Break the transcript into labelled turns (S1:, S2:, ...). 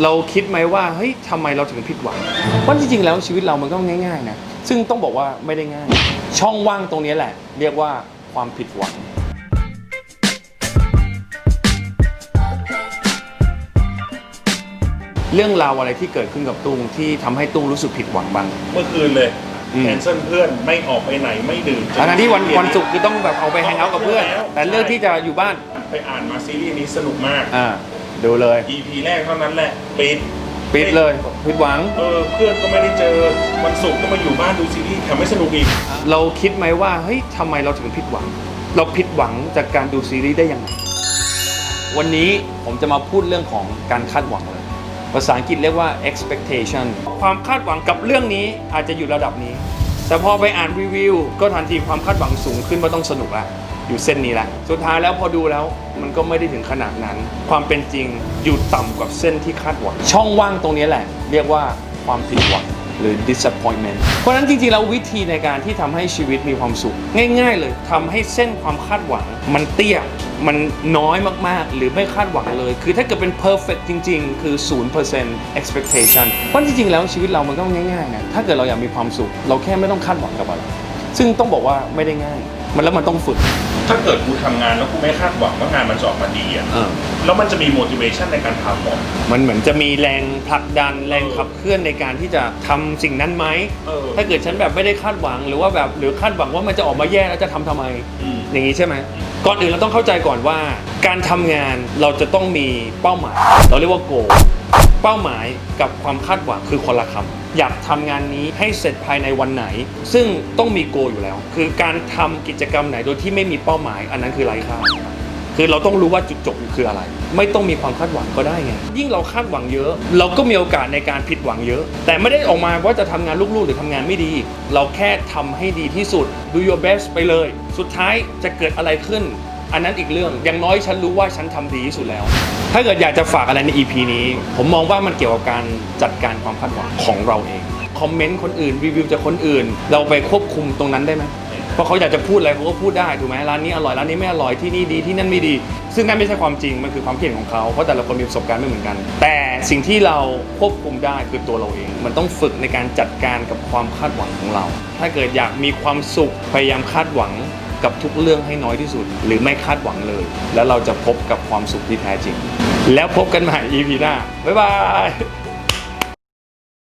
S1: เราคิดไหมว่าเฮ้ยทำไมเราถึงผิดหวังเพราะจริงๆแล้วชีวิตเรามันก็ง่ายๆนะซึ่งต้องบอกว่าไม่ได้ง่าย ช่องว่างตรงนี้แหละ เรียกว่าความผิดหวัง เรื่องราวอะไรที่เกิดขึ้นกับตุ้งที่ทำให้ตุ้งรู้สึกผิดหวังบ้าง
S2: เมื่อคืนเลย
S1: อืม
S2: แคนเซิลเพื่อนไม่ออกไปไหนไม่ดื่ม
S1: ทั้งที่วันวันศุกร์คือต้องแบบเอาไปแฮงเอาท์กับเพื่อน แต่เลือกที่จะอยู่บ้าน
S2: ไปอ่านมาซีรีส์นี้สนุกมาก
S1: อ่า ดูเลย
S2: EP แรกเท่านั้นแหละปิด
S1: ปิดเลยผิดหวัง
S2: เออเพื่อนก็ไม่ได้เจอวันศุกร์ก็มาอยู่บ้านดูซีรีส์แถมไม่สนุกอีก
S1: เราคิดไหมว่าเฮ้ยทำไมเราถึงผิดหวัง เราผิดหวังจากการดูซีรีส์ได้ยังไงวันนี้ผมจะมาพูดเรื่องของการคาดหวังเลย ภาษาอังกฤษเรียกว่า expectation ความคาดหวังกับเรื่องนี้อาจจะอยู่ระดับนี้ แต่พอไปอ่านรีวิว ก็ทันทีความคาดหวังสูงขึ้นว่าต้องสนุกละ อยู่เส้นนี้ละสุดท้ายแล้วพอดูแล้วมันก็ไม่ได้ถึงขนาดนั้น ความเป็นจริงอยู่ต่ำกว่าเส้นที่คาดหวังช่องว่างตรงนี้แหละ เรียกว่าความผิดหวังหรือ disappointment เพราะฉะนั้นจริงๆแล้ววิธีในการที่ทำให้ชีวิตมีความสุข ง่ายๆเลยทำให้เส้นความคาดหวัง มันเตี้ยมันน้อยมากๆ หรือไม่คาดหวังเลย คือถ้าเกิดเป็น perfect จริง ๆ คือ 0% expectation เพราะจริงๆ แล้วชีวิตเรามันก็ง่ายๆนะถ้าเกิดเราอยากมีความสุข เราแค่ไม่ต้องคาดหวังกับอะไรซึ่งต้องบอกว่าไม่ได้ง่าย มันแล้วมันต้องฝึก
S2: ถ้าเกิดกูทำงานแล้วกูไม่คาดหวังว่างานมันจะออกมาดีอะแล้วมันจะมี motivation ในการทำหรอ
S1: มันเหมือนจะมีแรงผลักดันแรงขับเคลื่อนในการที่จะทำสิ่งนั้นไหม
S2: เออ
S1: ถ้าเกิดฉันแบบไม่ได้คาดหวังหรือว่าแบบหรือคาดหวังว่ามันจะออกมาแย่แล้วจะทำทำไม
S2: อืม
S1: อย่างนี้ใช่ไหม ก่อนอื่นเราต้องเข้าใจก่อนว่า การทำงานเราจะต้องมีเป้าหมาย เราเรียกว่าโก เป้าหมายกับความคาดหวังคือคนละคำอยากทำงานนี้ให้เสร็จภายในวันไหน ซึ่งต้องมีโกอยู่แล้ว คือการทำกิจกรรมไหนโดยที่ไม่มีเป้าหมาย อันนั้นคือไร้ค่าคือเราต้องรู้ว่าจุดจบคืออะไร ไม่ต้องมีความคาดหวังก็ได้ไงยิ่งเราคาดหวังเยอะ เราก็มีโอกาสในการผิดหวังเยอะ แต่ไม่ได้ออกมาว่าจะทำงานลูกๆ หรือทำงานไม่ดี เราแค่ทำให้ดีที่สุด do your best ไปเลย สุดท้ายจะเกิดอะไรขึ้น อันนั้นอีกเรื่องอย่างน้อยฉันรู้ว่าฉันทำดีที่สุดแล้ว ถ้าเกิดอยากจะฝากอะไรใน EP นี้ ผมมองว่ามันเกี่ยวกับการจัดการความคาดหวังของเราเองคอมเมนต์คนอื่นรีวิวจากคนอื่น เราไปควบคุมตรงนั้นได้ไหมเพราะเขาอยากจะพูดอะไรเขาก็พูดได้ถูกไหมร้านนี้อร่อยร้านนี้ไม่อร่อยที่นี่ดีที่นั่นไม่ดี ซึ่งนั่นไม่ใช่ความจริงมันคือความคิดเห็นของเขาเพราะแต่ละคนมีประสบการณ์ไม่เหมือนกัน แต่สิ่งที่เราควบคุมได้คือตัวเราเอง มันต้องฝึกในการจัดการกับความคาดหวังของเรา ถ้าเกิดอยากมีความสุขพยายามคาดหวัง กับทุกเรื่องให้น้อยที่สุด หรือไม่คาดหวังเลย แล้วเราจะพบกับความสุขที่แท้จริง แล้วพบกันใหม่ EP หน้าบ๊ายบาย